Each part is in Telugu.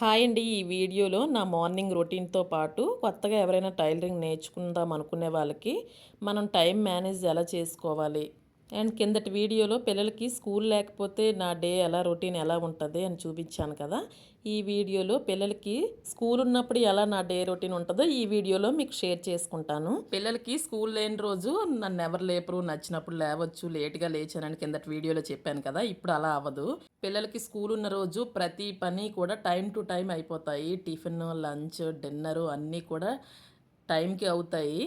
హాయ్ అండి. ఈ వీడియోలో నా మార్నింగ్ రొటీన్తో పాటు కొత్తగా ఎవరైనా టైలరింగ్ నేర్చుకుందాం అనుకునే వాళ్ళకి మనం టైం మేనేజ్ ఎలా చేసుకోవాలి? అండ్ కిందటి వీడియోలో పిల్లలకి స్కూల్ లేకపోతే నా డే ఎలా రొటీన్ ఎలా ఉంటుంది అని చూపించాను కదా. ఈ వీడియోలో పిల్లలకి స్కూల్ ఉన్నప్పుడు ఎలా నా డే రొటీన్ ఉంటుందో ఈ వీడియోలో మీకు షేర్ చేసుకుంటాను. పిల్లలకి స్కూల్ లేని రోజు నన్ను ఎవరు లేపరు నచ్చినప్పుడు లేవచ్చు లేట్గా లేచానని కిందటి వీడియోలో చెప్పాను కదా ఇప్పుడు అలా అవ్వదు. పిల్లలకి స్కూల్ ఉన్న రోజు ప్రతి పని కూడా టైం టు టైం అయిపోతాయి. టిఫిన్ లంచ్ డిన్నరు అన్నీ కూడా టైంకి అవుతాయి.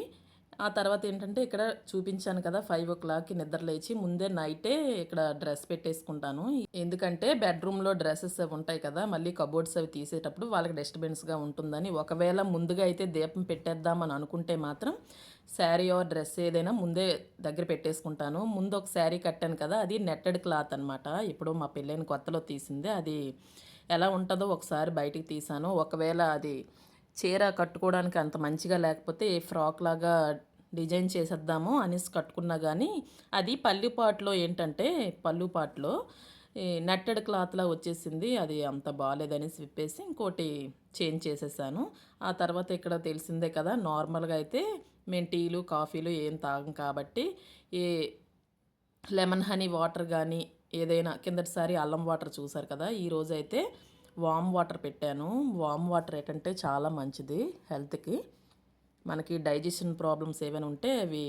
ఆ తర్వాత ఏంటంటే ఇక్కడ చూపించాను కదా ఫైవ్ ఓ క్లాక్కి నిద్ర లేచి ముందే నైటే ఇక్కడ డ్రెస్ పెట్టేసుకుంటాను. ఎందుకంటే బెడ్రూమ్లో డ్రెస్సెస్ అవి ఉంటాయి కదా మళ్ళీ కబోర్డ్స్ అవి తీసేటప్పుడు వాళ్ళకి డిస్టర్బెన్స్గా ఉంటుందని. ఒకవేళ ముందుగా అయితే దీపం పెట్టేద్దామని అనుకుంటే మాత్రం శారీ ఆర్ డ్రెస్ ఏదైనా ముందే దగ్గర పెట్టేసుకుంటాను. ముందు ఒక శారీ కట్టాను కదా అది నెట్టెడ్ క్లాత్ అనమాట ఇప్పుడు మా పెళ్ళైన కొత్తలో తీసింది అది ఎలా ఉంటుందో ఒకసారి బయటికి తీసాను. ఒకవేళ అది చీర కట్టుకోవడానికి అంత మంచిగా లేకపోతే ఫ్రాక్ లాగా డిజైన్ చేసేద్దాము అనేసి కట్టుకున్నా కానీ అది పల్లిపాట్లో ఏంటంటే పల్లుపాట్లో నెట్టెడ్ క్లాత్లా వచ్చేసింది అది అంత బాగాలేదనేసి విప్పేసి ఇంకోటి చేంజ్ చేసేసాను. ఆ తర్వాత ఇక్కడ తెలిసిందే కదా నార్మల్గా అయితే మేము టీలు కాఫీలు ఏం తాగం కాబట్టి ఏ లెమన్ హనీ వాటర్ కానీ ఏదైనా కిందటిసారి అల్లం వాటర్ చూసారు కదా ఈరోజు అయితే వామ్ వాటర్ పెట్టాను. వామ్ వాటర్ ఏంటంటే చాలా మంచిది హెల్త్కి. మనకి డైజెషన్ ప్రాబ్లమ్స్ ఏమైనా ఉంటే అవి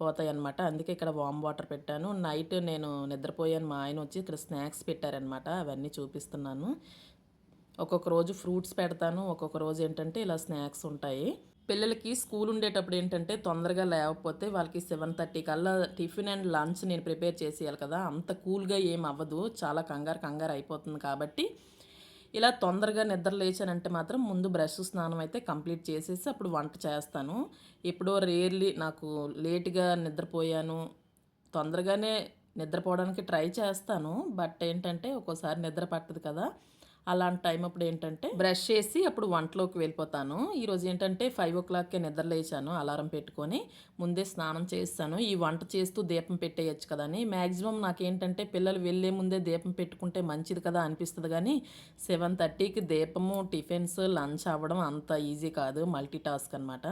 పోతాయి అనమాట అందుకే ఇక్కడ వామ్ వాటర్ పెట్టాను. నైట్ నేను నిద్రపోయాను. మా ఆయన వచ్చి ఇక్కడ స్నాక్స్ పెట్టారనమాట అవన్నీ చూపిస్తున్నాను. ఒక్కొక్క రోజు ఫ్రూట్స్ పెడతాను. ఒక్కొక్క రోజు ఏంటంటే ఇలా స్నాక్స్ ఉంటాయి. పిల్లలకి స్కూల్ ఉండేటప్పుడు ఏంటంటే తొందరగా లేకపోతే వాళ్ళకి సెవెన్ థర్టీ కల్లా టిఫిన్ అండ్ లంచ్ నేను ప్రిపేర్ చేసేయాలి కదా. అంత కూల్గా ఏం అవ్వదు. చాలా కంగారు కంగారు అయిపోతుంది కాబట్టి ఇలా తొందరగా నిద్ర లేచానంటే మాత్రం ముందు బ్రష్ స్నానం అయితే కంప్లీట్ చేసేసి అప్పుడు వంట చేస్తాను. ఎప్పుడో రేర్లీ నాకు లేట్గా నిద్రపోయాను. తొందరగానే నిద్రపోవడానికి ట్రై చేస్తాను. బట్ ఏంటంటే ఒక్కోసారి నిద్ర పట్టదు కదా. అలాంటి టైం అప్పుడు ఏంటంటే బ్రష్ చేసి అప్పుడు వంటలోకి వెళ్ళిపోతాను. ఈరోజు ఏంటంటే ఫైవ్ ఓ క్లాక్కే నిద్ర లేచాను అలారం పెట్టుకొని ముందే స్నానం చేస్తాను. ఈ వంట చేస్తూ దీపం పెట్టేయచ్చు కదా అని. మ్యాక్సిమం నాకేంటంటే పిల్లలు వెళ్ళే ముందే దీపం పెట్టుకుంటే మంచిది కదా అనిపిస్తుంది కానీ సెవెన్ థర్టీకి దీపము టిఫిన్స్ లంచ్ అవ్వడం అంత ఈజీ కాదు. మల్టీ టాస్క్ అనమాట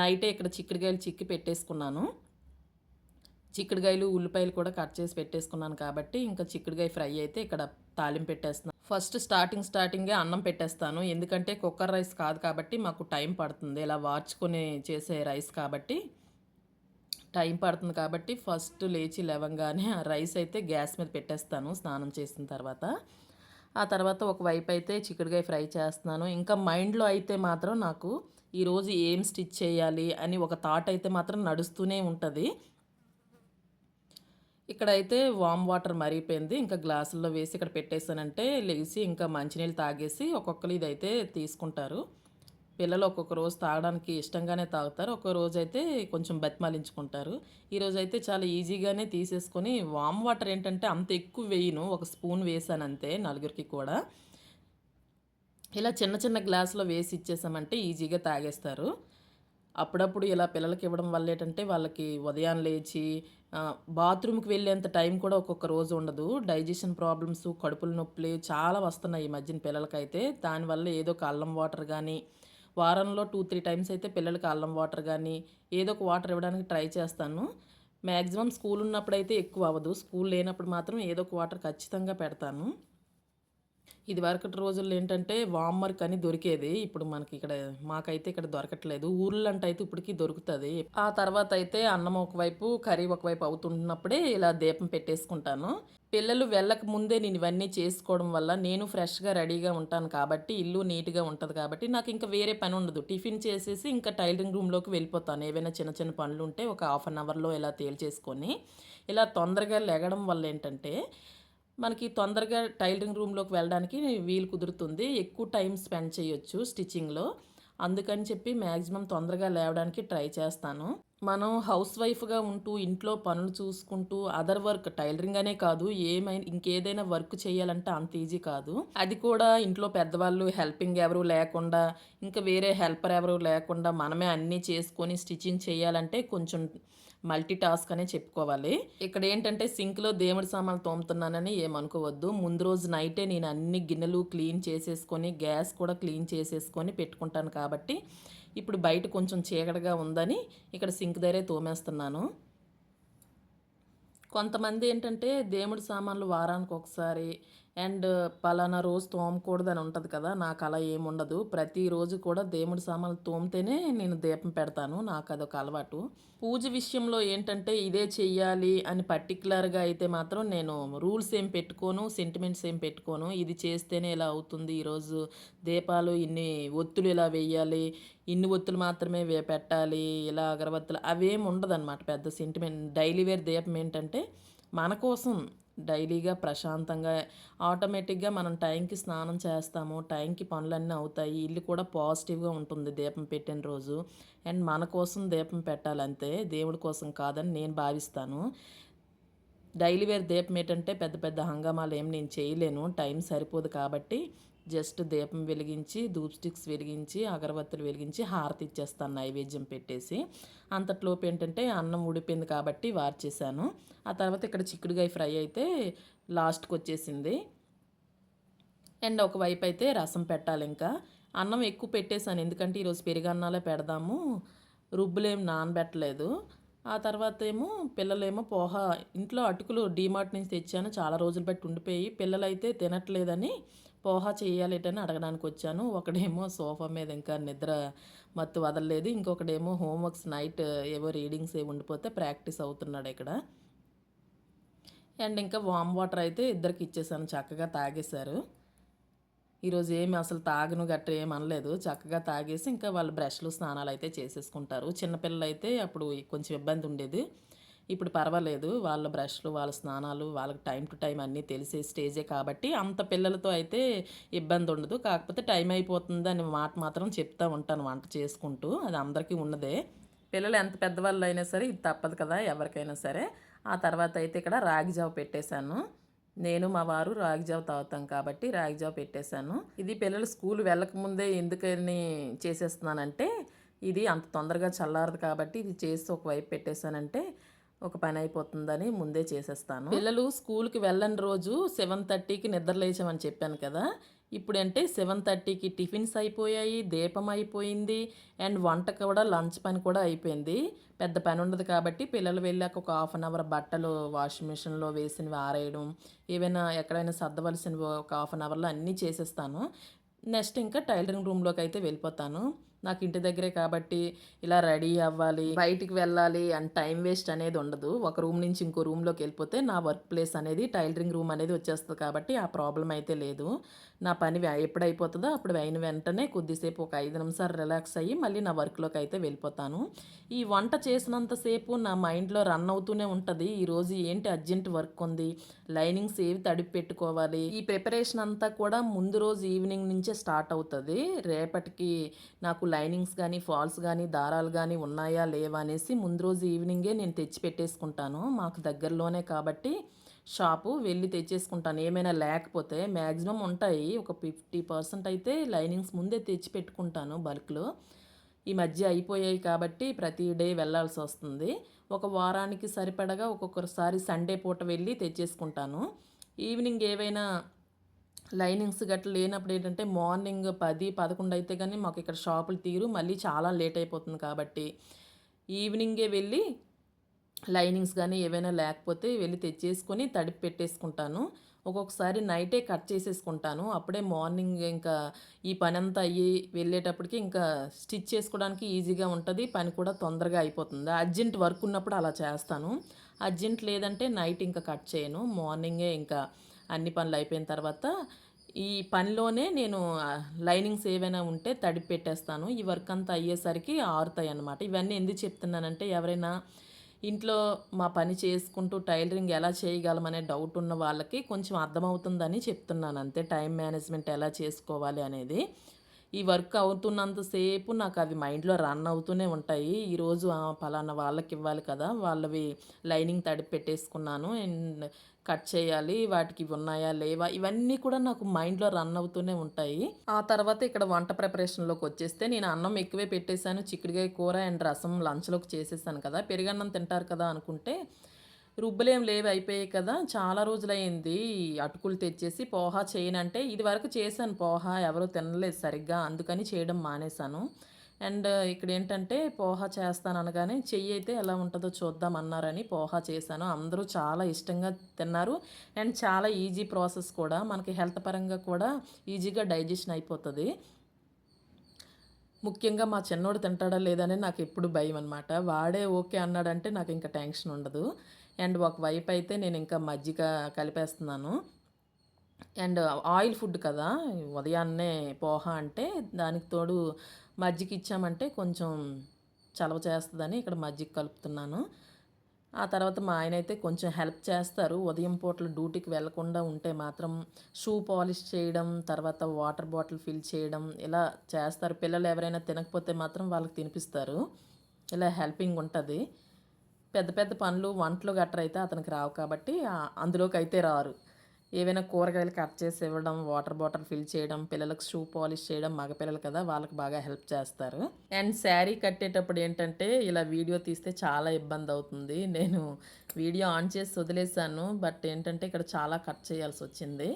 నైటే ఇక్కడ చిక్కుడుకాయలు చిక్కి పెట్టేసుకున్నాను. చిక్కుడుకాయలు ఉల్లిపాయలు కూడా కట్ చేసి పెట్టేసుకున్నాను కాబట్టి ఇంకా చిక్కుడుకాయ ఫ్రై అయితే ఇక్కడ తాలింపు పెట్టేస్తున్నాను ఫస్ట్ స్టార్టింగ్ స్టార్టింగే అన్నం పెట్టేస్తాను. ఎందుకంటే కుక్కర్ రైస్ కాదు కాబట్టి మాకు టైం పడుతుంది. ఇలా వార్చుకొని చేసే రైస్ కాబట్టి టైం పడుతుంది కాబట్టి ఫస్ట్ లేచి లేవంగానే ఆ రైస్ అయితే గ్యాస్ మీద పెట్టేస్తాను స్నానం చేసిన తర్వాత. ఆ తర్వాత ఒకవైపు అయితే చిక్కుడుకాయ ఫ్రై చేస్తున్నాను. ఇంకా మైండ్లో అయితే మాత్రం నాకు ఈరోజు ఏం స్టిచ్ చేయాలి అని ఒక థాట్ అయితే మాత్రం నడుస్తూనే ఉంటుంది. ఇక్కడైతే వామ్ వాటర్ మరిగిపోయింది. ఇంకా గ్లాసుల్లో వేసి ఇక్కడ పెట్టేసానంటే లేచి ఇంకా మంచినీళ్ళు తాగేసి ఒక్కొక్కరు ఇదైతే తీసుకుంటారు. పిల్లలు ఒక్కొక్క రోజు తాగడానికి ఇష్టంగానే తాగుతారు. ఒక రోజు అయితే కొంచెం బతిమాలించుకుంటారు. ఈరోజు అయితే చాలా ఈజీగానే తీసేసుకొని వామ్ వాటర్ ఏంటంటే అంత ఎక్కువ వేయను. ఒక స్పూన్ వేసాను అంతే నలుగురికి కూడా. ఇలా చిన్న చిన్న గ్లాసులో వేసి ఇచ్చేసామంటే ఈజీగా తాగేస్తారు. అప్పుడప్పుడు ఇలా పిల్లలకి ఇవ్వడం వల్ల ఏంటంటే వాళ్ళకి ఉదయం లేచి బాత్రూమ్కి వెళ్ళేంత టైం కూడా ఒక్కొక్క రోజు ఉండదు. డైజెషన్ ప్రాబ్లమ్స్ కడుపుల నొప్పులు చాలా వస్తున్నాయి ఈ మధ్యన పిల్లలకైతే. దానివల్ల ఏదో ఒక అల్లం వాటర్ కానీ వారంలో టూ త్రీ టైమ్స్ అయితే పిల్లలకి అల్లం వాటర్ కానీ ఏదో ఒక వాటర్ ఇవ్వడానికి ట్రై చేస్తాను. మ్యాక్సిమం స్కూల్ ఉన్నప్పుడు అయితే ఎక్కువ అవ్వదు. స్కూల్ లేనప్పుడు మాత్రం ఏదో ఒక వాటర్ ఖచ్చితంగా పెడతాను. ఇది వరకటి రోజుల్లో ఏంటంటే వామ్మర్క్ అని దొరికేది. ఇప్పుడు మనకి ఇక్కడ మాకైతే ఇక్కడ దొరకట్లేదు. ఊర్లో అంటే అయితే ఇప్పటికీ దొరుకుతుంది. ఆ తర్వాత అయితే అన్నం ఒకవైపు కర్రీ ఒకవైపు అవుతున్నప్పుడే ఇలా దీపం పెట్టేసుకుంటాను. పిల్లలు వెళ్ళక ముందే నేను ఇవన్నీ చేసుకోవడం వల్ల నేను ఫ్రెష్గా రెడీగా ఉంటాను కాబట్టి ఇల్లు నీట్గా ఉంటుంది కాబట్టి నాకు ఇంకా వేరే పని ఉండదు. టిఫిన్ చేసేసి ఇంకా టైలరింగ్ రూమ్లోకి వెళ్ళిపోతాను. ఏవైనా చిన్న చిన్న పనులు ఉంటే ఒక హాఫ్ అన్ అవర్లో ఇలా తేల్చేసుకొని ఇలా తొందరగా లెగడం వల్ల ఏంటంటే మనకి తొందరగా టైలరింగ్ రూమ్లోకి వెళ్ళడానికి వీలు కుదురుతుంది. ఎక్కువ టైం స్పెండ్ చేయొచ్చు స్టిచ్చింగ్లో. అందుకని చెప్పి మ్యాక్సిమం తొందరగా లేవడానికి ట్రై చేస్తాను. మనం హౌస్ వైఫ్గా ఉంటూ ఇంట్లో పనులు చూసుకుంటూ అదర్ వర్క్ టైలరింగ్ అనే కాదు ఏమైనా ఇంకేదైనా వర్క్ చేయాలంటే అంత ఈజీ కాదు. అది కూడా ఇంట్లో పెద్దవాళ్ళు హెల్పింగ్ ఎవరు లేకుండా ఇంకా వేరే హెల్పర్ ఎవరు లేకుండా మనమే అన్నీ చేసుకొని స్టిచ్చింగ్ చేయాలంటే కొంచెం మల్టీ టాస్క్ అనే చెప్పుకోవాలి. ఇక్కడ ఏంటంటే సింక్లో దేవుడి సామాన్లు తోముతున్నానని ఏమనుకోవద్దు. ముందు రోజు నైటే నేను అన్ని గిన్నెలు క్లీన్ చేసేసుకొని గ్యాస్ కూడా క్లీన్ చేసేసుకొని పెట్టుకుంటాను కాబట్టి ఇప్పుడు బయట కొంచెం చీకటిగా ఉందని ఇక్కడ సింక్ దగ్గరే తోమేస్తున్నాను. కొంతమంది ఏంటంటే దేవుడి సామాన్లు వారానికి ఒకసారి అండ్ పలానా రోజు తోమకూడదని ఉంటుంది కదా నాకు అలా ఏముండదు. ప్రతిరోజు కూడా దేవుడి సామాన్లు తోమితేనే నేను దీపం పెడతాను నాకు అదొక అలవాటు. పూజ విషయంలో ఏంటంటే ఇదే చెయ్యాలి అని పర్టికులర్గా అయితే మాత్రం నేను రూల్స్ ఏం పెట్టుకోను సెంటిమెంట్స్ ఏం పెట్టుకోను. ఇది చేస్తేనే ఇలా అవుతుంది ఈరోజు. దీపాలు ఇన్ని ఒత్తులు ఇలా వేయాలి ఇన్ని ఒత్తులు మాత్రమే వే పెట్టాలి ఇలా అగరబత్తులు అవేం ఉండదన్నమాట పెద్ద సెంటిమెంట్ డైలీ వేర్ దీపం ఏంటంటే మన కోసం డైలీగా ప్రశాంతంగా ఆటోమేటిక్గా మనం టైంకి స్నానం చేస్తాము టైంకి పనులన్నీ అవుతాయి ఇల్లు కూడా పాజిటివ్గా ఉంటుంది దీపం పెట్టిన రోజు. అండ్ మన కోసం దీపం పెట్టాలంతే దేవుడి కోసం కాదని నేను భావిస్తాను. డైలీ వేర్ దీపం ఏంటంటే పెద్ద పెద్ద హంగామాలు ఏం నేను చేయలేను టైం సరిపోదు కాబట్టి జస్ట్ దీపం వెలిగించి ధూప్ స్టిక్స్ వెలిగించి అగరబత్తులు వెలిగించి హారతి ఇచ్చేస్తాను నైవేద్యం పెట్టేసి. అంతట్లోపు ఏంటంటే అన్నం ఉడిపోయింది కాబట్టి వార్చేసాను ఆ తర్వాత ఇక్కడ చిక్కుడుగాయ ఫ్రై అయితే లాస్ట్కి వచ్చేసింది అండ్ ఒకవైపు అయితే రసం పెట్టాలి ఇంకా. అన్నం ఎక్కువ పెట్టేశాను ఎందుకంటే ఈరోజు పెరుగన్నాలే పెడదాము. రుబ్బులేం నానబెట్టలేదు. ఆ తర్వాత ఏమో పిల్లలేమో పోహ ఇంట్లో అటుకులు డీమార్ట్ నుంచి తెచ్చాను చాలా రోజులు బట్టి ఉండిపోయి పిల్లలైతే తినట్లేదని పోహా చేయాలేటని అడగడానికి వచ్చాను ఒకడేమో సోఫా మీద ఇంకా నిద్ర మత్తు వదలలేదు. ఇంకొకడేమో హోంవర్క్స్ నైట్ ఏవో రీడింగ్స్ ఏవి ఉండిపోతే ప్రాక్టీస్ అవుతున్నాడు ఇక్కడ. అండ్ ఇంకా వామ్ వాటర్ అయితే ఇద్దరికి ఇచ్చేసాను. చక్కగా తాగేశారు. ఈరోజు ఏమి అసలు తాగను గట్రా ఏం అనలేదు. చక్కగా తాగేసి ఇంకా వాళ్ళు బ్రష్లు స్నానాలు అయితే చేసేసుకుంటారు. చిన్నపిల్లలు అయితే అప్పుడు కొంచెం ఇబ్బంది ఉండేది. ఇప్పుడు పర్వాలేదు. వాళ్ళ బ్రష్లు వాళ్ళ స్నానాలు వాళ్ళకి టైం టు టైం అన్నీ తెలిసే స్టేజే కాబట్టి అంత పిల్లలతో అయితే ఇబ్బంది ఉండదు. కాకపోతే టైం అయిపోతుంది అని మాట మాత్రం చెప్తా ఉంటాను వంట చేసుకుంటూ. అది అందరికీ ఉన్నదే. పిల్లలు ఎంత పెద్దవాళ్ళు అయినా సరే ఇది తప్పదు కదా ఎవరికైనా సరే. ఆ తర్వాత అయితే ఇక్కడ రాగి జావ పెట్టేశాను. నేను మా వారు రాగి జావ తాగుతాం కాబట్టి రాగి జావ పెట్టేశాను. ఇది పిల్లలు స్కూల్ వెళ్ళకముందే ఎందుకని చేసేస్తున్నానంటే ఇది అంత తొందరగా చల్లారదు కాబట్టి ఇది చేసి ఒక వైపు పెట్టేశానంటే ఒక పని అయిపోతుందని ముందే చేసేస్తాను. పిల్లలు స్కూల్కి వెళ్ళని రోజు సెవెన్ థర్టీకి నిద్రలేచామని చెప్పాను కదా. ఇప్పుడంటే సెవెన్ థర్టీకి టిఫిన్స్ అయిపోయాయి దీపం అయిపోయింది అండ్ వంట కూడా లంచ్ పని కూడా అయిపోయింది. పెద్ద పని ఉండదు కాబట్టి పిల్లలు వెళ్ళాక ఒక హాఫ్ అన్ అవర్ బట్టలు వాషింగ్ మిషన్లో వేసినవి ఆరేయడం ఏవైనా ఎక్కడైనా సర్దవలసినవి ఒక హాఫ్ అన్ అవర్లో అన్నీ చేసేస్తాను. నెక్స్ట్ ఇంకా టైలరింగ్ రూమ్లోకి అయితే వెళ్ళిపోతాను. నాకు ఇంటి దగ్గరే కాబట్టి ఇలా రెడీ అవ్వాలి బయటికి వెళ్ళాలి అండ్ టైం వేస్ట్ అనేది ఉండదు. ఒక రూమ్ నుంచి ఇంకో రూమ్లోకి వెళ్ళిపోతే నా వర్క్ ప్లేస్ అనేది టైలరింగ్ రూమ్ అనేది వచ్చేస్తుంది కాబట్టి ఆ ప్రాబ్లం అయితే లేదు. నా పని ఎప్పుడు అయిపోతుందో అప్పుడు అయిన వెంటనే కొద్దిసేపు ఒక ఐదు నిమిషాలు రిలాక్స్ అయ్యి మళ్ళీ నా వర్క్లోకి అయితే వెళ్ళిపోతాను. ఈ వంట చేసినంతసేపు నా మైండ్లో రన్ అవుతూనే ఉంటుంది. ఈరోజు ఏంటి అర్జెంట్ వర్క్ ఉంది? లైనింగ్స్ ఏవి తడిపి పెట్టుకోవాలి? ఈ ప్రిపరేషన్ అంతా కూడా ముందు రోజు ఈవినింగ్ నుంచే స్టార్ట్ అవుతుంది. రేపటికి నాకు లైనింగ్స్ కానీ ఫాల్స్ కానీ దారాలు కానీ ఉన్నాయా లేవా అనేసి ముందు రోజు ఈవినింగే నేను తెచ్చి పెట్టేసుకుంటాను. మాకు దగ్గరలోనే కాబట్టి షాపు వెళ్ళి తెచ్చేసుకుంటాను. ఏమైనా లేకపోతే మ్యాక్సిమం ఉంటాయి. ఒక ఫిఫ్టీ పర్సెంట్ అయితే లైనింగ్స్ ముందే తెచ్చి పెట్టుకుంటాను బల్క్లో. ఈ మధ్య అయిపోయాయి కాబట్టి ప్రతి డే వెళ్ళాల్సి వస్తుంది. ఒక వారానికి సరిపడగా ఒక్కొక్కసారి సండే పూట వెళ్ళి తెచ్చేసుకుంటాను. ఈవినింగ్ ఏవైనా లైనింగ్స్ గట్ల లేనప్పుడు ఏంటంటే మార్నింగ్ పది పదకొండు అయితే కానీ మాకు ఇక్కడ షాపులు తీరు మళ్ళీ చాలా లేట్ అయిపోతుంది కాబట్టి ఈవినింగే వెళ్ళి లైనింగ్స్ కానీ ఏవైనా లేకపోతే వెళ్ళి తెచ్చేసుకొని తడిపి పెట్టేసుకుంటాను. ఒక్కొక్కసారి నైటే కట్ చేసేసుకుంటాను. అప్పుడే మార్నింగ్ ఇంకా ఈ పని అంతా అయ్యి వెళ్ళేటప్పటికి ఇంకా స్టిచ్ చేసుకోవడానికి ఈజీగా ఉంటుంది పని కూడా తొందరగా అయిపోతుంది. అర్జెంట్ వర్క్ ఉన్నప్పుడు అలా చేస్తాను. అర్జెంట్ లేదంటే నైట్ ఇంకా కట్ చేయను. మార్నింగే ఇంకా అన్ని పనులు అయిపోయిన తర్వాత ఈ పనిలోనే నేను లైనింగ్స్ ఏవైనా ఉంటే తడిపి పెట్టేస్తాను ఈ వర్క్ అంతా అయ్యేసరికి ఆరుతాయి అన్నమాట. ఇవన్నీ ఎందుకు చెప్తున్నానంటే ఎవరైనా ఇంట్లో మా పని చేసుకుంటూ టైలరింగ్ ఎలా చేయగలమనే డౌట్ ఉన్న వాళ్ళకి కొంచెం అర్థమవుతుందని చెప్తున్నాను. అంతే టైం మేనేజ్మెంట్ ఎలా చేసుకోవాలి అనేది. ఈ వర్క్ అవుతున్నంతసేపు నాకు అవి మైండ్లో రన్ అవుతూనే ఉంటాయి. ఈరోజు ఫలానా పలానా వాళ్ళకి ఇవ్వాలి కదా వాళ్ళవి లైనింగ్ తడిపి పెట్టేసుకున్నాను. అండ్ కట్ చేయాలి వాటికి ఉన్నాయా లేవా ఇవన్నీ కూడా నాకు మైండ్లో రన్ అవుతూనే ఉంటాయి. ఆ తర్వాత ఇక్కడ వంట ప్రిపరేషన్లోకి వచ్చేస్తే నేను అన్నం ఎక్కువే పెట్టేశాను. చిక్కుడుకాయ కూర అండ్ రసం లంచ్లోకి చేసేసాను కదా. పెరుగన్నం తింటారు కదా అనుకుంటే రుబ్బులేం లేవు అయిపోయాయి కదా. చాలా రోజులైంది అటుకులు తెచ్చేసి పోహా చేయనంటే ఇది వరకు చేశాను పోహా ఎవరో తినలేదు సరిగ్గా అందుకని చేయడం మానేశాను. అండ్ ఇక్కడ ఏంటంటే పోహా చేస్తాను అనగానే చెయ్యి అయితే ఎలా ఉంటుందో చూద్దాం అన్నారని పోహా చేశాను. అందరూ చాలా ఇష్టంగా తిన్నారు. అండ్ చాలా ఈజీ ప్రాసెస్ కూడా. మనకి హెల్త్ పరంగా కూడా ఈజీగా డైజెషన్ అయిపోతుంది. ముఖ్యంగా మా చిన్నోడు తింటాడా లేదని నాకు ఎప్పుడు భయం అనమాట వాడే ఓకే అన్నాడంటే నాకు ఇంకా టెన్షన్ ఉండదు. అండ్ ఒకవైపు అయితే నేను ఇంకా మజ్జిగ కలిపేస్తున్నాను. అండ్ ఆయిల్ ఫుడ్ కదా ఉదయాన్నే పోహ అంటే దానికి తోడు మజ్జిగ ఇచ్చామంటే కొంచెం చలవ చేస్తుందని ఇక్కడ మజ్జిగ కలుపుతున్నాను. ఆ తర్వాత మా ఆయన అయితే కొంచెం హెల్ప్ చేస్తారు. ఉదయం పూటలు డ్యూటీకి వెళ్ళకుండా ఉంటే మాత్రం షూ పాలిష్ చేయడం తర్వాత వాటర్ బాటిల్ ఫిల్ చేయడం ఇలా చేస్తారు. పిల్లలు ఎవరైనా తినకపోతే మాత్రం వాళ్ళకి తినిపిస్తారు. ఇలా హెల్పింగ్ ఉంటుంది. పెద్ద పెద్ద పనులు వంటలు గట్ర అయితే అతనికి రావు కాబట్టి అందులోకి అయితే రారు. ఏవైనా కూరగాయలు కట్ చేసి ఇవ్వడం వాటర్ బాటిల్ ఫిల్ చేయడం పిల్లలకు షూ పాలిష్ చేయడం మగపిల్లలు కదా వాళ్ళకి బాగా హెల్ప్ చేస్తారు. అండ్ శారీ కట్టేటప్పుడు ఏంటంటే ఇలా వీడియో తీస్తే చాలా ఇబ్బంది అవుతుంది. నేను వీడియో ఆన్ చేసి వదిలేసాను బట్ ఏంటంటే ఇక్కడ చాలా కట్ చేయాల్సి వచ్చింది.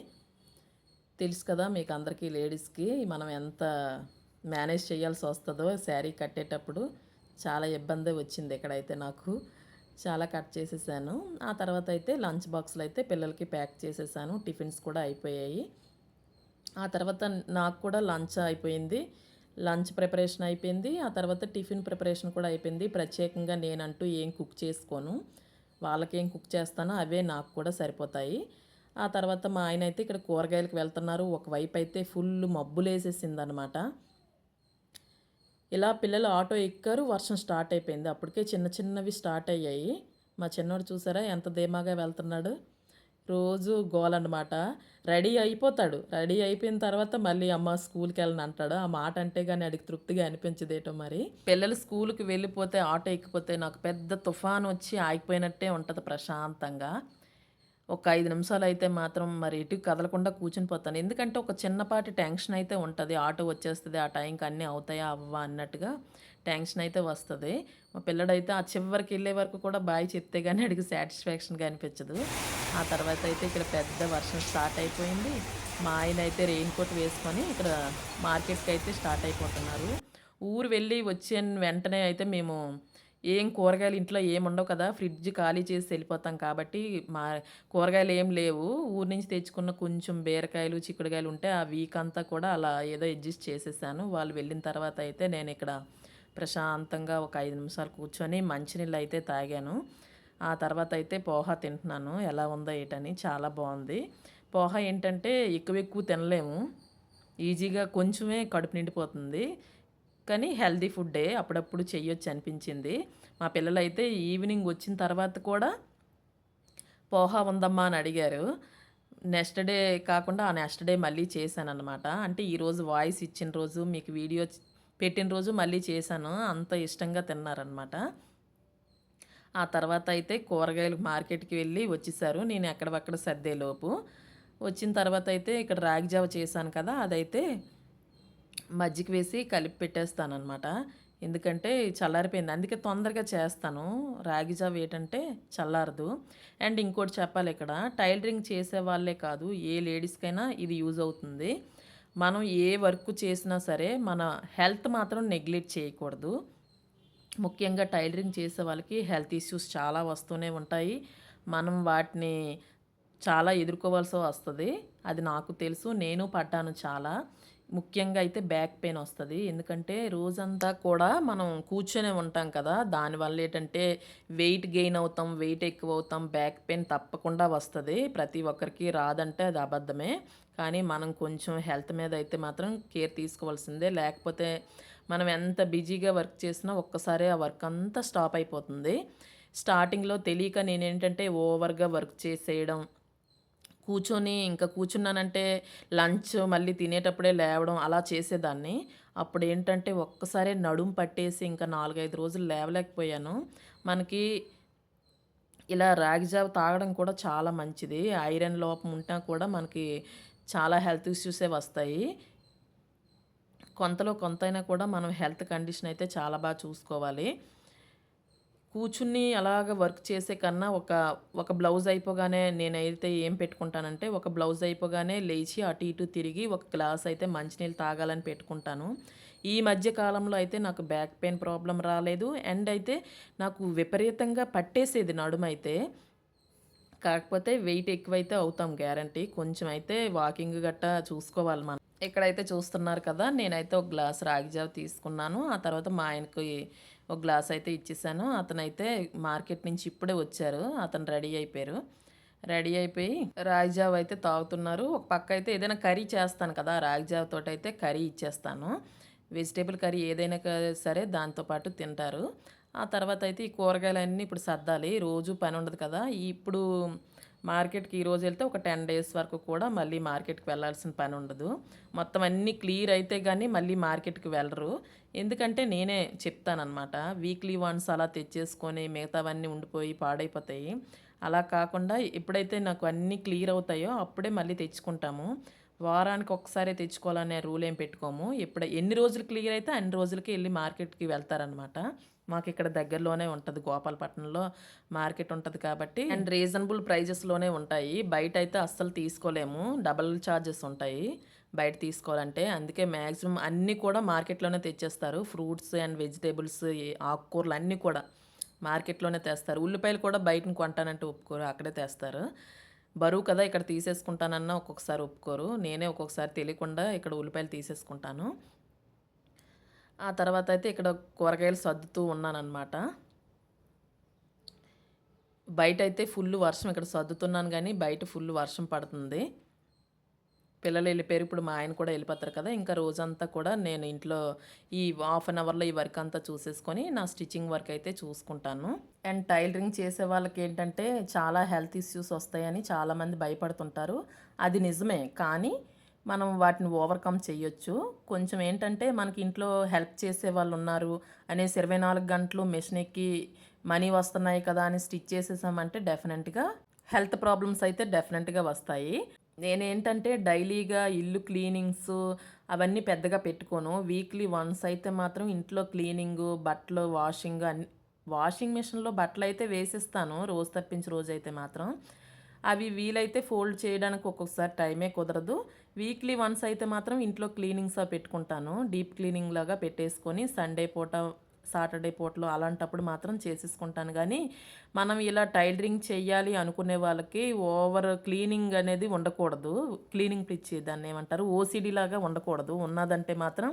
తెలుసు కదా మీకు అందరికీ లేడీస్కి మనం ఎంత మేనేజ్ చేయాల్సి వస్తుందో శారీ కట్టేటప్పుడు. చాలా ఇబ్బంది వచ్చింది ఇక్కడైతే నాకు. చాలా కట్ చేసేసాను. ఆ తర్వాత అయితే లంచ్ బాక్స్లు అయితే పిల్లలకి ప్యాక్ చేసేసాను. టిఫిన్స్ కూడా అయిపోయాయి. ఆ తర్వాత నాకు కూడా లంచ్ అయిపోయింది. లంచ్ ప్రిపరేషన్ అయిపోయింది. ఆ తర్వాత టిఫిన్ ప్రిపరేషన్ కూడా అయిపోయింది. ప్రత్యేకంగా నేనంటూ ఏం కుక్ చేసుకోను. వాళ్ళకేం కుక్ చేస్తానో అవే నాకు కూడా సరిపోతాయి. ఆ తర్వాత మా ఆయన అయితే ఇక్కడ కూరగాయలకు వెళ్తున్నారు. ఒకవైపు అయితే ఫుల్ మబ్బులేసేసింది అనమాట ఇలా పిల్లలు ఆటో ఎక్కారు వర్షం స్టార్ట్ అయిపోయింది. అప్పటికే చిన్న చిన్నవి స్టార్ట్ అయ్యాయి. మా చిన్నోడు చూసారా ఎంత ధీమాగా వెళ్తున్నాడు? రోజు గోల్ అనమాట రెడీ అయిపోతాడు. రెడీ అయిపోయిన తర్వాత మళ్ళీ అమ్మ స్కూల్కి వెళ్ళని అంటాడు. ఆ మాట అంటే కానీ అడిగి తృప్తిగా అనిపించదేటో మరి. పిల్లలు స్కూల్కి వెళ్ళిపోతే ఆటో ఎక్కిపోతే నాకు పెద్ద తుఫాన్ వచ్చి ఆగిపోయినట్టే ఉంటుంది ప్రశాంతంగా. ఒక ఐదు నిమిషాలు అయితే మాత్రం మరి ఇటు కదలకుండా కూర్చుని పోతాను. ఎందుకంటే ఒక చిన్నపాటి టెన్షన్ అయితే ఉంటుంది. ఆటో వచ్చేస్తుంది ఆ టైంకి అన్నీ అవుతాయా అవ్వా అన్నట్టుగా టెన్షన్ అయితే వస్తుంది. మా పిల్లడైతే ఆ చివరికి వెళ్ళే వరకు కూడా బాయ్ చెప్తే కానీ అడిగి సాటిస్ఫాక్షన్గా అనిపించదు. ఆ తర్వాత అయితే ఇక్కడ పెద్ద వర్షం స్టార్ట్ అయిపోయింది. మా ఆయన అయితే రెయిన్ కోట్ వేసుకొని ఇక్కడ మార్కెట్కి అయితే స్టార్ట్ అయిపోతున్నారు. ఊరు వెళ్ళి వచ్చిన వెంటనే అయితే మేము ఏం కూరగాయలు ఇంట్లో ఏముండవు ఉండవు కదా ఫ్రిడ్జ్ ఖాళీ చేసి వెళ్ళిపోతాం కాబట్టి మా కూరగాయలు ఏం లేవు. ఊరు నుంచి తెచ్చుకున్న కొంచెం బీరకాయలు చిక్కుడుకాయలు ఉంటే ఆ వీక్ అంతా కూడా అలా ఏదో అడ్జస్ట్ చేసేసాను. వాళ్ళు వెళ్ళిన తర్వాత అయితే నేను ఇక్కడ ప్రశాంతంగా ఒక ఐదు నిమిషాలు కూర్చొని మంచినీళ్ళు అయితే తాగాను. ఆ తర్వాత అయితే పోహా తింటున్నాను. ఎలా ఉందో ఏటని చాలా బాగుంది. పోహా ఏంటంటే ఎక్కువ ఎక్కువ తినలేము. ఈజీగా కొంచెమే కడుపు నిండిపోతుంది. కానీ హెల్దీ ఫుడ్డే అప్పుడప్పుడు చెయ్యొచ్చు అనిపించింది. మా పిల్లలు అయితే ఈవినింగ్ వచ్చిన తర్వాత కూడా పోహా ఉందమ్మా అని అడిగారు. నెక్స్ట్ డే కాకుండా ఆ నెక్స్ట్ డే మళ్ళీ చేశాను అనమాట అంటే ఈరోజు వాయిస్ ఇచ్చిన రోజు మీకు వీడియో పెట్టిన రోజు మళ్ళీ చేశాను. అంత ఇష్టంగా తిన్నారనమాట ఆ తర్వాత అయితే కూరగాయలు మార్కెట్కి వెళ్ళి వచ్చేసారు. నేను ఎక్కడవక్కడ సర్దేలోపు. వచ్చిన తర్వాత అయితే ఇక్కడ రాగి జావ చేశాను కదా అదైతే మజ్జిగ వేసి కలిపి పెట్టేస్తాను అనమాట ఎందుకంటే చల్లారిపోయింది. అందుకే తొందరగా చేస్తాను. రాగి జావ ఏంటంటే చల్లారదు. అండ్ ఇంకోటి చెప్పాలి ఇక్కడ. టైలరింగ్ చేసే వాళ్ళే కాదు ఏ లేడీస్కైనా ఇది యూజ్ అవుతుంది. మనం ఏ వర్క్ చేసినా సరే మన హెల్త్ మాత్రం నెగ్లెక్ట్ చేయకూడదు. ముఖ్యంగా టైలరింగ్ చేసే వాళ్ళకి హెల్త్ ఇష్యూస్ చాలా వస్తూనే ఉంటాయి. మనం వాటిని చాలా ఎదుర్కోవాల్సి వస్తుంది. అది నాకు తెలుసు. నేను పడ్డాను చాలా. ముఖ్యంగా అయితే బ్యాక్ పెయిన్ వస్తుంది. ఎందుకంటే రోజంతా కూడా మనం కూర్చొనే ఉంటాం కదా. దానివల్ల ఏంటంటే వెయిట్ గెయిన్ అవుతాం వెయిట్ ఎక్కువ అవుతాం బ్యాక్ పెయిన్ తప్పకుండా వస్తుంది. ప్రతి ఒక్కరికి రాదంటే అది అబద్ధమే. కానీ మనం కొంచెం హెల్త్ మీద అయితే మాత్రం కేర్ తీసుకోవాల్సిందే. లేకపోతే మనం ఎంత బిజీగా వర్క్ చేసినా ఒక్కసారి ఆ వర్క్ అంతా స్టాప్ అయిపోతుంది. స్టార్టింగ్లో తెలియక నేనేంటంటే ఓవర్గా వర్క్ చేసేయడం కూర్చొని ఇంకా కూర్చున్నానంటే లంచ్ మళ్ళీ తినేటప్పుడే లేవడం అలా చేసేదాన్ని. అప్పుడు ఏంటంటే ఒక్కసారి నడుము పట్టేసి ఇంకా నాలుగైదు రోజులు లేవలేకపోయాను. మనకి ఇలా రాగి జావ తాగడం కూడా చాలా మంచిది. ఐరన్ లోపం ఉంటా కూడా మనకి చాలా హెల్త్ ఇష్యూసే వస్తాయి. కొంతలో కొంతైనా కూడా మనం హెల్త్ కండిషన్ అయితే చాలా బాగా చూసుకోవాలి. కూర్చుని అలాగ వర్క్ చేసే కన్నా ఒక ఒక బ్లౌజ్ అయిపోగానే నేనైతే ఏం పెట్టుకుంటానంటే ఒక బ్లౌజ్ అయిపోగానే లేచి అటు ఇటు తిరిగి ఒక గ్లాస్ అయితే మంచినీళ్ళు తాగాలని పెట్టుకుంటాను. ఈ మధ్య కాలంలో అయితే నాకు బ్యాక్ పెయిన్ ప్రాబ్లం రాలేదు. అండ్ అయితే నాకు విపరీతంగా పట్టేసేది నడుమైతే. కాకపోతే వెయిట్ ఎక్కువైతే అవుతాం గ్యారంటీ. కొంచెం అయితే వాకింగ్ గట్టా చూసుకోవాలి మనం. ఇక్కడైతే చూస్తున్నారు కదా నేనైతే ఒక గ్లాస్ రాగి జావ తీసుకున్నాను. ఆ తర్వాత మా ఆయనకి ఒక గ్లాస్ అయితే ఇచ్చేసాను. అతనైతే మార్కెట్ నుంచి ఇప్పుడే వచ్చారు. అతను రెడీ అయిపోయారు. రెడీ అయిపోయి రాగిజావ అయితే తాగుతున్నారు. ఒక పక్క అయితే ఏదైనా కర్రీ చేస్తాను కదా రాగి తోట అయితే కర్రీ ఇచ్చేస్తాను. వెజిటేబుల్ కర్రీ ఏదైనా సరే దాంతోపాటు తింటారు. ఆ తర్వాత అయితే ఈ కూరగాయలన్నీ ఇప్పుడు సర్దాలి. రోజు పని ఉండదు కదా. ఇప్పుడు మార్కెట్కి ఈరోజు వెళ్తే ఒక టెన్ డేస్ వరకు కూడా మళ్ళీ మార్కెట్కి వెళ్ళాల్సిన పని ఉండదు. మొత్తం అన్నీ క్లియర్ అయితే కానీ మళ్ళీ మార్కెట్కి వెళ్ళరు. ఎందుకంటే నేనే చెప్తానమాట వీక్లీ వన్స్ అలా తెచ్చేసుకొని మిగతావన్నీ ఉండిపోయి పాడైపోతాయి. అలా కాకుండా ఎప్పుడైతే నాకు అన్నీ క్లియర్ అవుతాయో అప్పుడే మళ్ళీ తెచ్చుకుంటాము. వారానికి ఒకసారి తెచ్చుకోవాలనే రూల్ ఏం పెట్టుకోము. ఎప్పుడు ఎన్ని రోజులు క్లియర్ అయితే అన్ని రోజులకి వెళ్ళి మార్కెట్కి వెళ్తారనమాట మాకు ఇక్కడ దగ్గరలోనే ఉంటుంది గోపాలపట్నంలో. మార్కెట్ ఉంటుంది కాబట్టి అండ్ రీజనబుల్ ప్రైజెస్లోనే ఉంటాయి. బయట అయితే అస్సలు తీసుకోలేము. డబల్ ఛార్జెస్ ఉంటాయి బయట తీసుకోవాలంటే. అందుకే మ్యాక్సిమం అన్నీ కూడా మార్కెట్లోనే తెచ్చేస్తారు. ఫ్రూట్స్ అండ్ వెజిటేబుల్స్ ఆకుకూరలు అన్నీ కూడా మార్కెట్లోనే తెస్తారు. ఉల్లిపాయలు కూడా బయటను కొంటానంటే ఒప్పుకోరు అక్కడే తెస్తారు. బరువు కదా ఇక్కడ తీసేసుకుంటానన్నా ఒక్కొక్కసారి ఒప్పుకోరు. నేనే ఒక్కొక్కసారి తెలియకుండా ఇక్కడ ఉల్లిపాయలు తీసేసుకుంటాను. ఆ తర్వాత అయితే ఇక్కడ కూరగాయలు సర్దుతూ ఉన్నానన్నమాట. బయట అయితే ఫుల్ వర్షం ఇక్కడ సర్దుతున్నాను కానీ బయట ఫుల్ వర్షం పడుతుంది. పిల్లలు వెళ్ళిపోయారు. ఇప్పుడు మా ఆయన కూడా వెళ్ళిపోతారు కదా. ఇంకా రోజంతా కూడా నేను ఇంట్లో ఈ హాఫ్ అన్ అవర్లో ఈ వర్క్ అంతా చూసేసుకొని నా స్టిచ్చింగ్ వర్క్ అయితే చూసుకుంటాను. అండ్ టైలరింగ్ చేసే వాళ్ళకి ఏంటంటే చాలా హెల్త్ ఇష్యూస్ వస్తాయని చాలామంది భయపడుతుంటారు. అది నిజమే. కానీ మనం వాటిని ఓవర్కమ్ చేయొచ్చు. కొంచెం ఏంటంటే మనకి ఇంట్లో హెల్ప్ చేసే వాళ్ళు ఉన్నారు అనేసి ఇరవై నాలుగు గంటలు మెషిన్ ఎక్కి మనీ వస్తున్నాయి కదా అని స్టిచ్ చేసేసామంటే డెఫినెట్గా హెల్త్ ప్రాబ్లమ్స్ అయితే డెఫినెట్గా వస్తాయి. నేనేంటంటే డైలీగా ఇల్లు క్లీనింగ్స్ అవన్నీ పెద్దగా పెట్టుకోను. వీక్లీ వన్స్ అయితే మాత్రం ఇంట్లో క్లీనింగ్ బట్టలు వాషింగ్ అన్ని వాషింగ్ మిషన్లో బట్టలు అయితే వేసిస్తాను. రోజు తప్పించి రోజు అయితే మాత్రం. అవి వీలైతే ఫోల్డ్ చేయడానికి ఒక్కొక్కసారి టైమే కుదరదు. వీక్లీ వన్స్ అయితే మాత్రం ఇంట్లో క్లీనింగ్స్ పెట్టుకుంటాను. డీప్ క్లీనింగ్ లాగా పెట్టేసుకొని సండే పూట సాటర్డే పూటలో అలాంటప్పుడు మాత్రం చేసేసుకుంటాను. కానీ మనం ఇలా టైలరింగ్ చేయాలి అనుకునే వాళ్ళకి ఓవర్ క్లీనింగ్ అనేది ఉండకూడదు. క్లీనింగ్ పిచ్చి దాన్ని ఏమంటారు ఓసీడీ లాగా ఉండకూడదు. ఉన్నదంటే మాత్రం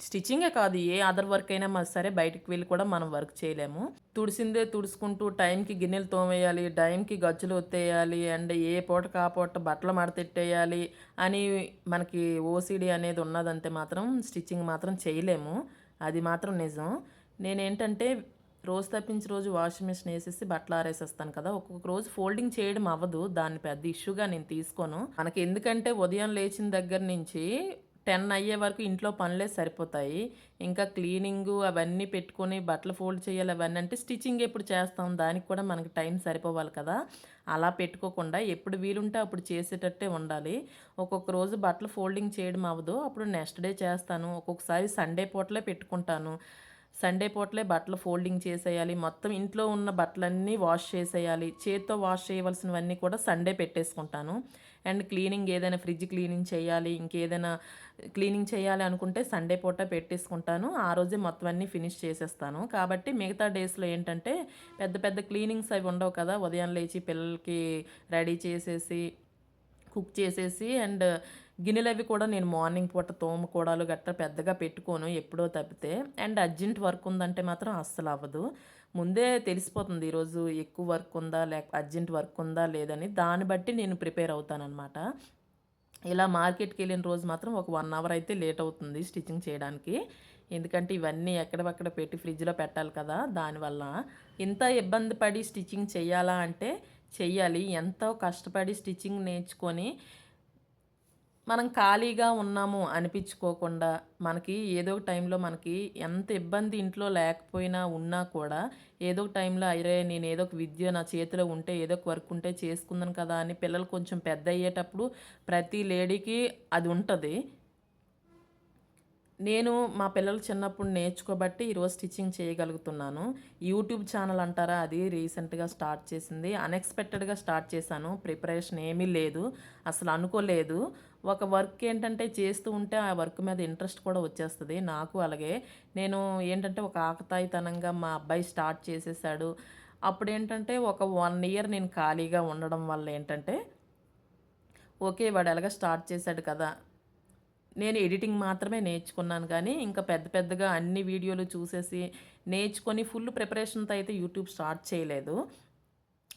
స్టిచ్చింగే కాదు ఏ అదర్ వర్క్ అయినా మా సరే బయటికి వెళ్ళి కూడా మనం వర్క్ చేయలేము. తుడిసిందే తుడుచుకుంటూ టైంకి గిన్నెలు తోమేయాలి టైంకి గజ్జలు ఒత్తేయాలి అండ్ ఏ పూట కా పూట బట్టలు మడతెట్టేయాలి అని మనకి ఓసిడి అనేది ఉన్నదంటే మాత్రం స్టిచ్చింగ్ మాత్రం చేయలేము. అది మాత్రం నిజం. నేనేంటంటే రోజు తప్పించి రోజు వాషింగ్ మిషన్ వేసేసి బట్టలు ఆరేసేస్తాను కదా. ఒక్కొక్క రోజు ఫోల్డింగ్ చేయడం అవ్వదు. దాన్ని పెద్ద ఇష్యూగా నేను తీసుకోను. మనకి ఎందుకంటే ఉదయం లేచిన దగ్గర నుంచి టెన్ అయ్యే వరకు ఇంట్లో పనులే సరిపోతాయి. ఇంకా క్లీనింగ్ అవన్నీ పెట్టుకొని బట్టలు ఫోల్డ్ చేయాలి అవన్నీ అంటే స్టిచ్చింగ్ ఎప్పుడు చేస్తాం. దానికి కూడా మనకి టైం సరిపోవాలి కదా. అలా పెట్టుకోకుండా ఎప్పుడు వీలుంటే అప్పుడు చేసేటట్టే ఉండాలి. ఒక్కొక్క రోజు బట్టలు ఫోల్డింగ్ చేయడం అవ్వదు. అప్పుడు నెక్స్ట్ డే చేస్తాను. ఒక్కొక్కసారి సండే పూటలే పెట్టుకుంటాను. సండే పూటలే బట్టలు ఫోల్డింగ్ చేసేయాలి. మొత్తం ఇంట్లో ఉన్న బట్టలన్నీ వాష్ చేసేయాలి. చేత్తో వాష్ చేయవలసినవన్నీ కూడా సండే పెట్టేసుకుంటాను. అండ్ క్లీనింగ్ ఏదైనా ఫ్రిడ్జ్ క్లీనింగ్ చేయాలి ఇంకేదైనా క్లీనింగ్ చేయాలి అనుకుంటే సండే పూట పెట్టేసుకుంటాను. ఆ రోజే మొత్తం అన్నీ ఫినిష్ చేసేస్తాను. కాబట్టి మిగతా డేస్లో ఏంటంటే పెద్ద పెద్ద క్లీనింగ్స్ అవి ఉండవు కదా. ఉదయం లేచి పిల్లలకి రెడీ చేసేసి కుక్ చేసేసి అండ్ గిన్నెలు అవి కూడా నేను మార్నింగ్ పూట తోముకోవడాలు గట్రా పెద్దగా పెట్టుకోను ఎప్పుడో తప్పితే. అండ్ అర్జెంట్ వర్క్ ఉందంటే మాత్రం అస్సలు అవ్వదు. ముందే తెలిసిపోతుంది ఈరోజు ఎక్కువ వర్క్ ఉందా లేక అర్జెంట్ వర్క్ ఉందా లేదని. దాన్ని బట్టి నేను ప్రిపేర్ అవుతానన్నమాట. ఇలా మార్కెట్కి వెళ్ళిన రోజు మాత్రం ఒక వన్ అవర్ అయితే లేట్ అవుతుంది స్టిచ్చింగ్ చేయడానికి. ఎందుకంటే ఇవన్నీ ఎక్కడెక్కడ పెట్టి ఫ్రిడ్జ్లో పెట్టాలి కదా దానివల్ల ఇంత ఇబ్బంది పడి స్టిచ్చింగ్ చేయాలా అంటే చెయ్యాలి. ఎంతో కష్టపడి స్టిచ్చింగ్ నేర్చుకొని మనం ఖాళీగా ఉన్నాము అనిపించుకోకుండా మనకి ఏదో ఒక టైంలో మనకి ఎంత ఇబ్బంది ఇంట్లో లేకపోయినా ఉన్నా కూడా ఏదో ఒక టైంలో అరే నేను ఏదో ఒక విద్య నా చేతిలో ఉంటే ఏదో ఒక వర్క్ ఉంటే చేసుకుందాను కదా అని పిల్లలు కొంచెం పెద్ద అయ్యేటప్పుడు ప్రతి లేడీకి అది ఉంటుంది. నేను మా పిల్లలు చిన్నప్పుడు నేర్చుకోబట్టి ఈరోజు స్టిచ్చింగ్ చేయగలుగుతున్నాను. యూట్యూబ్ ఛానల్ అంటారా అది రీసెంట్గా స్టార్ట్ చేసింది. అన్ఎక్స్పెక్టెడ్గా స్టార్ట్ చేశాను. ప్రిపరేషన్ ఏమీ లేదు. అసలు అనుకోలేదు. ఒక వర్క్ ఏంటంటే చేస్తూ ఉంటే ఆ వర్క్ మీద ఇంట్రెస్ట్ కూడా వచ్చేస్తుంది. నాకు అలాగే. నేను ఏంటంటే ఒక ఆకతాయితనంగా మా అబ్బాయి స్టార్ట్ చేసేసాడు. అప్పుడు ఏంటంటే ఒక వన్ ఇయర్ నేను ఖాళీగా ఉండడం వల్ల ఏంటంటే ఓకే వాడు ఎలాగ స్టార్ట్ చేశాడు కదా. నేను ఎడిటింగ్ మాత్రమే నేర్చుకున్నాను కానీ ఇంకా పెద్ద పెద్దగా అన్ని వీడియోలు చూసేసి నేర్చుకొని ఫుల్ ప్రిపరేషన్తో అయితే యూట్యూబ్ స్టార్ట్ చేయలేదు.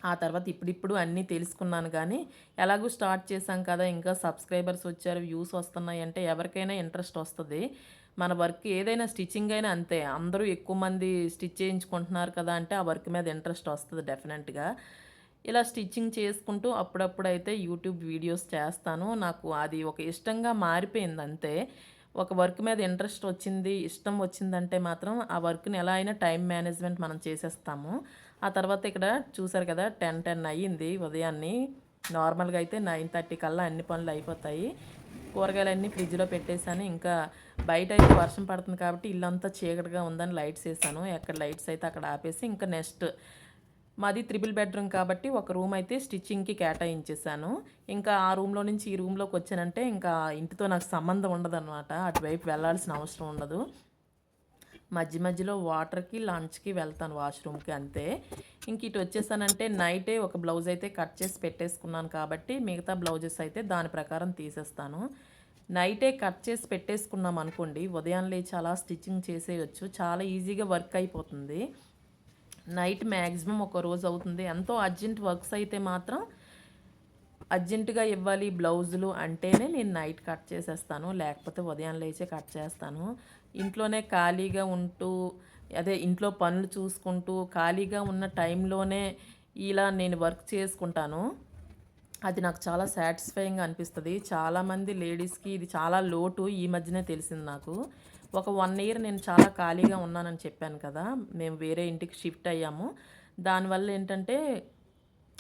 ఆ తర్వాత ఇప్పుడిప్పుడు అన్నీ తెలుసుకున్నాను కానీ ఎలాగో స్టార్ట్ చేశాం కదా ఇంకా సబ్స్క్రైబర్స్ వచ్చారు వ్యూస్ వస్తున్నాయి అంటే ఎవరికైనా ఇంట్రెస్ట్ వస్తుంది. మన వర్క్ ఏదైనా స్టిచ్చింగ్ అయినా అంతే అందరూ ఎక్కువ మంది స్టిచ్ చేయించుకుంటున్నారు కదా అంటే ఆ వర్క్ మీద ఇంట్రెస్ట్ వస్తుంది డెఫినెట్గా. ఇలా స్టిచ్చింగ్ చేసుకుంటూ అప్పుడప్పుడు అయితే యూట్యూబ్ వీడియోస్ చేస్తాను. నాకు అది ఒక ఇష్టంగా మారిపోయింది అంతే ఒక వర్క్ మీద ఇంట్రెస్ట్ వచ్చింది ఇష్టం వచ్చిందంటే మాత్రం ఆ వర్క్ని ఎలా అయినా టైం మేనేజ్మెంట్ మనం చేసేస్తాము. ఆ తర్వాత ఇక్కడ చూసారు కదా టెన్ టెన్ అయ్యింది ఉదయాన్ని. నార్మల్గా అయితే నైన్ థర్టీ కల్లా అన్ని పనులు అయిపోతాయి. కూరగాయలన్నీ ఫ్రిడ్జ్లో పెట్టేశాను. ఇంకా బయట అయితే వర్షం పడుతుంది కాబట్టి ఇల్లంతా చీకటిగా ఉందని లైట్స్ వేసాను. ఎక్కడ లైట్స్ అయితే అక్కడ ఆపేసి ఇంకా నెక్స్ట్ మాది త్రిబుల్ బెడ్రూమ్ కాబట్టి ఒక రూమ్ అయితే స్టిచ్చింగ్కి కేటాయించేసాను ఇంకా ఆ రూమ్లో నుంచి ఈ రూమ్లోకి వచ్చానంటే ఇంకా ఇంటితో నాకు సంబంధం ఉండదన్నమాట. అటువైపు వెళ్ళాల్సిన అవసరం ఉండదు. మధ్య మధ్యలో వాటర్కి లంచ్కి వెళ్తాను వాష్రూమ్కి అంతే. ఇంక ఇటు వచ్చేసానంటే నైటే ఒక బ్లౌజ్ అయితే కట్ చేసి పెట్టేసుకున్నాను కాబట్టి మిగతా బ్లౌజెస్ అయితే దాని ప్రకారం తీసేస్తాను. నైటే కట్ చేసి పెట్టేసుకున్నాం అనుకోండి ఉదయం లేచి అలా స్టిచ్చింగ్ చేసేయచ్చు. చాలా ఈజీగా వర్క్ అయిపోతుంది. నైట్ మ్యాక్సిమం ఒక రోజు అవుతుంది. ఎంతో అర్జెంట్ వర్క్స్ అయితే మాత్రం అర్జెంటుగా ఇవ్వాలి బ్లౌజులు అంటేనే నేను నైట్ కట్ చేసేస్తాను. లేకపోతే ఉదయం లేచే కట్ చేస్తాను. ఇంట్లోనే ఖాళీగా ఉంటూ అదే ఇంట్లో పనులు చూసుకుంటూ ఖాళీగా ఉన్న టైంలోనే ఇలా నేను వర్క్ చేసుకుంటాను. అది నాకు చాలా సాటిస్ఫైయింగ్ అనిపిస్తుంది. చాలామంది లేడీస్కి ఇది చాలా లోటు. ఈ మధ్యనే తెలిసింది నాకు. ఒక వన్ ఇయర్ నేను చాలా ఖాళీగా ఉన్నానని చెప్పాను కదా మేము వేరే ఇంటికి షిఫ్ట్ అయ్యాము. దానివల్ల ఏంటంటే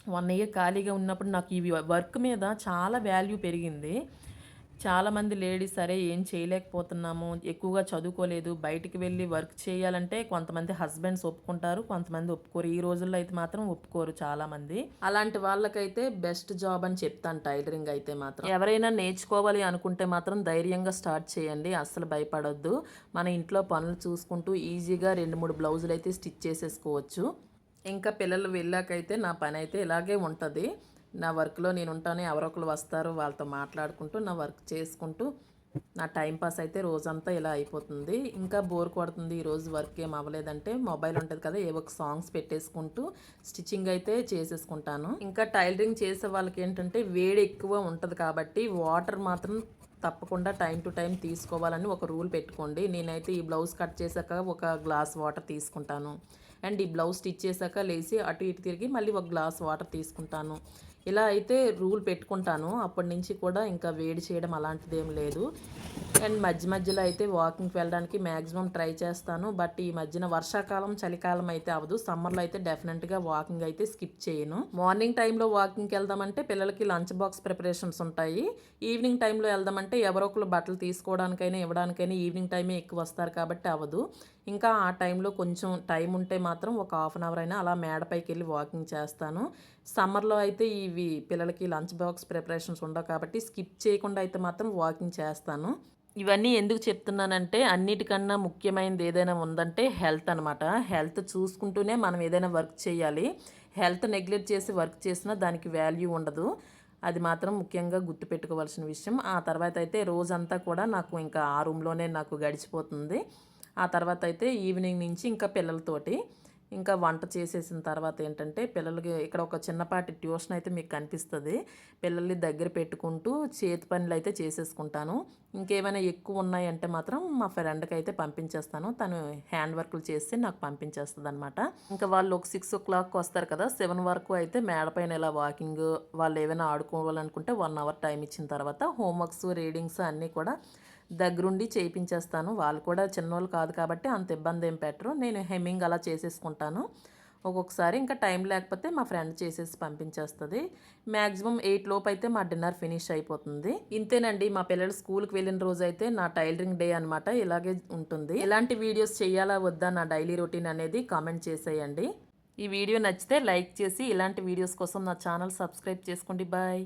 వన్ ఇయర్ ఖాళీగా ఉన్నప్పుడు నాకు ఈ వర్క్ మీద చాలా వాల్యూ పెరిగింది. చాలామంది లేడీస్ సరే ఏం చేయలేకపోతున్నాము ఎక్కువగా చదువుకోలేదు బయటికి వెళ్ళి వర్క్ చేయాలంటే కొంతమంది హస్బెండ్స్ ఒప్పుకుంటారు కొంతమంది ఒప్పుకోరు. ఈ రోజుల్లో అయితే మాత్రం ఒప్పుకోరు చాలామంది అలాంటి వాళ్ళకైతే బెస్ట్ జాబ్ అని చెప్తాను టైలరింగ్ అయితే మాత్రం. ఎవరైనా నేర్చుకోవాలి అనుకుంటే మాత్రం ధైర్యంగా స్టార్ట్ చేయండి అస్సలు భయపడొద్దు. మన ఇంట్లో పనులు చూసుకుంటూ ఈజీగా రెండు మూడు బ్లౌజులు అయితే స్టిచ్ చేసేసుకోవచ్చు. ఇంకా పిల్లలు వెళ్ళాకైతే నా పని అయితే ఇలాగే ఉంటుంది. నా వర్క్లో నేను ఉంటాను ఎవరొకరు వస్తారు వాళ్ళతో మాట్లాడుకుంటూ నా వర్క్ చేసుకుంటూ నా టైం పాస్ అయితే రోజంతా ఇలా అయిపోతుంది. ఇంకా బోర్ కొడుతుంది ఈరోజు వర్క్ ఏం అవ్వలేదంటే మొబైల్ ఉంటుంది కదా ఏ ఒక సాంగ్స్ పెట్టేసుకుంటూ స్టిచ్చింగ్ అయితే చేసేసుకుంటాను. ఇంకా టైలరింగ్ చేసే వాళ్ళకి ఏంటంటే వేడి ఎక్కువ ఉంటుంది కాబట్టి వాటర్ మాత్రం తప్పకుండా టైం టు టైం తీసుకోవాలని ఒక రూల్ పెట్టుకోండి. నేనైతే ఈ బ్లౌజ్ కట్ చేశాక ఒక గ్లాస్ వాటర్ తీసుకుంటాను. అండ్ ఈ బ్లౌజ్ స్టిచ్ చేశాక లేచి అటు ఇటు తిరిగి మళ్ళీ ఒక గ్లాస్ వాటర్ తీసుకుంటాను. ఇలా అయితే రూల్ పెట్టుకుంటాను. అప్పటి నుంచి కూడా ఇంకా వేడి చేయడం అలాంటిది ఏం లేదు. అండ్ మధ్య మధ్యలో అయితే వాకింగ్కి వెళ్ళడానికి మ్యాక్సిమం ట్రై చేస్తాను. బట్ ఈ మధ్యన వర్షాకాలం చలికాలం అయితే అవ్వదు. సమ్మర్లో అయితే డెఫినెట్గా వాకింగ్ అయితే స్కిప్ చేయను. మార్నింగ్ టైంలో వాకింగ్కి వెళ్దామంటే పిల్లలకి లంచ్ బాక్స్ ప్రిపరేషన్స్ ఉంటాయి. ఈవినింగ్ టైంలో వెళ్దామంటే ఎవరో ఒకరు బట్టలు తీసుకోవడానికైనా ఇవ్వడానికైనా ఈవినింగ్ టైమే ఎక్కువ వస్తారు కాబట్టి అవ్వదు. ఇంకా ఆ టైంలో కొంచెం టైం ఉంటే మాత్రం ఒక హాఫ్ అన్ అవర్ అయినా అలా మేడపైకి వెళ్ళి వాకింగ్ చేస్తాను. సమ్మర్లో అయితే ఇవి పిల్లలకి లంచ్ బాక్స్ ప్రిపరేషన్స్ ఉండవు కాబట్టి స్కిప్ చేయకుండా అయితే మాత్రం వాకింగ్ చేస్తాను. ఇవన్నీ ఎందుకు చెప్తున్నానంటే అన్నిటికన్నా ముఖ్యమైనది ఏదైనా ఉందంటే హెల్త్ అనమాట హెల్త్ చూసుకుంటూనే మనం ఏదైనా వర్క్ చేయాలి. హెల్త్ నెగ్లెక్ట్ చేసి వర్క్ చేసినా దానికి వాల్యూ ఉండదు. అది మాత్రం ముఖ్యంగా గుర్తుపెట్టుకోవాల్సిన విషయం. ఆ తర్వాత అయితే రోజంతా కూడా నాకు ఇంకా ఆ రూమ్లోనే నాకు గడిచిపోతుంది. ఆ తర్వాత అయితే ఈవినింగ్ నుంచి ఇంకా పిల్లలతోటి ఇంకా వంట చేసేసిన తర్వాత ఏంటంటే పిల్లలకి ఇక్కడ ఒక చిన్నపాటి ట్యూషన్ అయితే మీకు కనిపిస్తుంది. పిల్లల్ని దగ్గర పెట్టుకుంటూ చేతి పనులు అయితే చేసేసుకుంటాను. ఇంకేమైనా ఎక్కువ ఉన్నాయంటే మాత్రం మా ఫ్రెండ్కి అయితే పంపించేస్తాను. తను హ్యాండ్ వర్క్లు చేసి నాకు పంపించేస్తుంది అనమాట ఇంకా వాళ్ళు ఒక సిక్స్ ఓ క్లాక్ వస్తారు కదా సెవెన్ వరకు అయితే మేడపైన ఇలా వాకింగ్ వాళ్ళు ఏమైనా ఆడుకోవాలనుకుంటే వన్ అవర్ టైం ఇచ్చిన తర్వాత హోంవర్క్స్ రీడింగ్స్ అన్నీ కూడా దగ్గరుండి చేయించేస్తాను వాళ్ళు కూడా చిన్నోళ్ళు కాదు కాబట్టి అంత ఇబ్బంది ఏం పెట్టరు. నేను హెమ్మింగ్ అలా చేసేసుకుంటాను. ఒక్కొక్కసారి ఇంకా టైం లేకపోతే మా ఫ్రెండ్ చేసేసి పంపించేస్తుంది. మ్యాక్సిమం ఎయిట్ లోపు అయితే మా డిన్నర్ ఫినిష్ అయిపోతుంది. ఇంతేనండి మా పిల్లలు స్కూల్కి వెళ్ళిన రోజు అయితే నా టైలరింగ్ డే అనమాట ఇలాగే ఉంటుంది. ఎలాంటి వీడియోస్ చేయాలా వద్దా నా డైలీ రొటీన్ అనేది కామెంట్ చేసేయండి. ఈ వీడియో నచ్చితే లైక్ చేసి ఇలాంటి వీడియోస్ కోసం నా ఛానల్ సబ్స్క్రైబ్ చేసుకోండి. బాయ్.